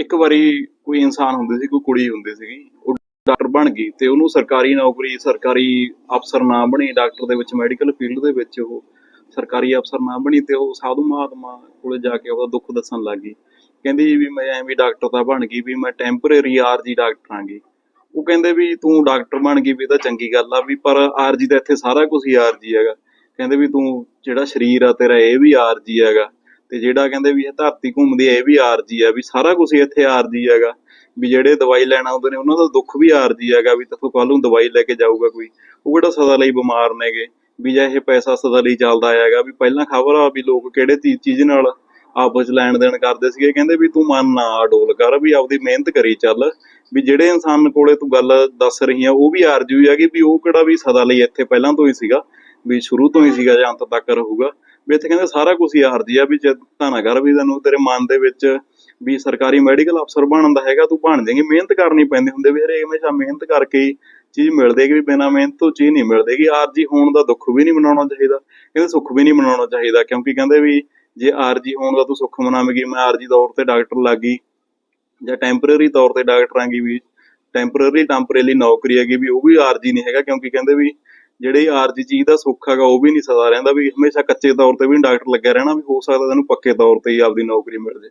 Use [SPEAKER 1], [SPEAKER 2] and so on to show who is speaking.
[SPEAKER 1] ਇੱਕ ਵਾਰੀ ਕੋਈ ਇਨਸਾਨ ਹੁੰਦੀ ਸੀ, ਕੋਈ ਕੁੜੀ ਹੁੰਦੀ ਸੀਗੀ, ਉਹ ਡਾਕਟਰ ਬਣ ਗਈ ਤੇ ਉਹਨੂੰ ਸਰਕਾਰੀ ਨੌਕਰੀ, ਸਰਕਾਰੀ ਅਫਸਰ ਨਾ ਬਣੀ, ਡਾਕਟਰ ਦੇ ਵਿੱਚ ਮੈਡੀਕਲ ਫੀਲਡ ਦੇ ਵਿੱਚ ਉਹ ਸਰਕਾਰੀ ਅਫਸਰ ਨਾ ਬਣੀ ਤੇ ਉਹ ਸਾਧੂ ਮਹਾਤਮਾ ਕੋਲੇ ਜਾ ਕੇ ਉਹਦਾ ਦੁੱਖ ਦੱਸਣ ਲੱਗੀ ਕਹਿੰਦੀ ਵੀ ਮੈਂ ਐਵੇਂ ਡਾਕਟਰ ਤਾਂ ਬਣ ਗਈ, ਵੀ ਮੈਂ ਟੈਂਪਰੇਰੀ ਆਰਜੀ ਡਾਕਟਰ ਆਂਗੀ ਉਹ ਕਹਿੰਦੇ ਵੀ ਤੂੰ ਡਾਕਟਰ ਬਣ ਗਈ ਵੀ ਇਹ ਤਾਂ ਚੰਗੀ ਗੱਲ ਆ ਵੀ ਪਰ ਆਰਜੀ ਦਾ ਇੱਥੇ ਸਾਰਾ ਕੁਝ ਹੀ ਆਰਜੀ ਹੈਗਾ। ਕਹਿੰਦੇ ਵੀ ਤੂੰ ਜਿਹੜਾ ਸਰੀਰ ਆ ਤੇਰਾ ਇਹ ਵੀ ਆਰਜੀ ਹੈਗਾ। ਤੇ ਜਿਹੜਾ ਕਹਿੰਦੇ ਵੀ ਇਹ ਧਰਤੀ ਘੁੰਮਦੀ ਹੈ ਇਹ ਵੀ ਆਰਜੀ ਆ, ਵੀ ਸਾਰਾ ਕੁਝ ਇੱਥੇ ਆਰਜੀ ਹੈਗਾ। ਵੀ ਜਿਹੜੇ ਦਵਾਈ ਲੈਣ ਆਉਂਦੇ ਨੇ, ਉਹਨਾਂ ਦਾ ਦੁੱਖ ਵੀ ਆਰਜੀ ਹੈਗਾ ਵੀ ਤੇਥੋਂ ਕੱਲ ਨੂੰ ਦਵਾਈ ਲੈ ਕੇ ਜਾਊਗਾ ਕੋਈ। ਉਹ ਕਿਹੜਾ ਸਦਾ ਲਈ ਬਿਮਾਰ ਨੇਗੇ? ਵੀ ਜੇ ਇਹ ਪੈਸਾ ਸਦਾ ਲਈ ਚੱਲਦਾ ਹੈਗਾ, ਵੀ ਪਹਿਲਾਂ ਖਬਰ ਆ ਵੀ ਲੋਕ ਕਿਹੜੇ ਚੀਜ਼ ਨਾਲ ਆਪਸ ਲੈਣ ਦੇਣ ਕਰਦੇ ਸੀਗੇ। ਕਹਿੰਦੇ ਵੀ ਤੂੰ ਮਨ ਨਾ ਅਡੋਲ ਕਰ, ਵੀ ਆਪਦੀ ਮਿਹਨਤ ਕਰੀ ਚੱਲ। ਵੀ ਜਿਹੜੇ ਇਨਸਾਨ ਕੋਲੇ ਤੂੰ ਗੱਲ ਦੱਸ ਰਹੀ ਆ, ਉਹ ਵੀ ਆਰਜੀ ਹੋਈ ਹੈਗੀ, ਵੀ ਉਹ ਕਿਹੜਾ ਵੀ ਸਦਾ ਲਈ ਇੱਥੇ ਪਹਿਲਾਂ ਤੋਂ ਹੀ ਸੀਗਾ, ਵੀ ਸ਼ੁਰੂ ਤੋਂ ਹੀ ਸੀਗਾ ਜਾਂ ਅੰਤ ਤੱਕ ਰਹੂਗਾ। ਵੀ ਇੱਥੇ ਕਹਿੰਦੇ ਸਾਰਾ ਕੁਝ ਹੀ ਆਰਜੀ ਆ ਵੀ ਚਿੰਤਾ ਨਾ ਕਰ ਵੀ ਤੈਨੂੰ ਤੇਰੇ ਮਨ ਦੇ ਵਿੱਚ ਵੀ ਸਰਕਾਰੀ ਮੈਡੀਕਲ ਅਫਸਰ ਬਣਨ ਦਾ ਹੈਗਾ, ਤੂੰ ਬਣ ਜਾਏਂਗੀ। ਮਿਹਨਤ ਕਰਨੀ ਪੈਂਦੀ ਹੁੰਦੀ ਵੀ ਹਰੇਕ ਹਮੇਸ਼ਾ ਮਿਹਨਤ ਕਰਕੇ ਹੀ ਚੀਜ਼ ਮਿਲਦੀ ਵੀ ਬਿਨਾਂ ਮਿਹਨਤ ਤੋਂ ਚੀਜ਼ ਨਹੀਂ ਮਿਲਦੀਗੀ ਆਰਜੀ ਹੋਣ ਦਾ ਦੁੱਖ ਵੀ ਨਹੀਂ ਮਨਾਉਣਾ ਚਾਹੀਦਾ, ਕਹਿੰਦੇ ਸੁੱਖ ਵੀ ਨਹੀਂ ਮਨਾਉਣਾ ਚਾਹੀਦਾ, ਕਿਉਂਕਿ ਕਹਿੰਦੇ ਵੀ ਜੇ ਆਰਜੀ ਹੋਣ ਦਾ ਤੂੰ ਸੁੱਖ ਮਨਾਵੇਂਗੀ, ਮੈਂ ਆਰਜੀ ਤੌਰ ਤੇ ਡਾਕਟਰ ਲੱਗੀ ਜਾਂ ਟੈਂਪਰੇਰੀ ਤੌਰ ਤੇ ਡਾਕਟਰ ਆਂਗੀ ਵੀ ਟੈਂਪਰੇਰੀ ਟੈਂਪਰੇਰੀ ਨੌਕਰੀ ਹੈਗੀ ਵੀ ਉਹ ਵੀ ਆਰਜੀ ਨਹੀਂ ਹੈਗਾ, ਕਿਉਂਕਿ ਕਹਿੰਦੇ ਵੀ ਜਿਹੜੀ ਆਰਜੀ ਚੀਜ਼ ਦਾ ਸੁੱਖ ਹੈਗਾ ਉਹ ਵੀ ਨਹੀਂ ਸਦਾ ਰਹਿੰਦਾ, ਵੀ ਹਮੇਸ਼ਾ ਕੱਚੇ ਤੌਰ ਤੇ ਵੀ ਨੀ ਡਾਕਟਰ ਲੱਗਿਆ ਰਹਿਣਾ, ਵੀ ਹੋ ਸਕਦਾ ਤੈਨੂੰ ਪੱਕੇ ਤੌਰ ਤੇ ਹੀ ਆਪਦੀ ਨੌਕਰੀ ਮਿਲ ਜੇ।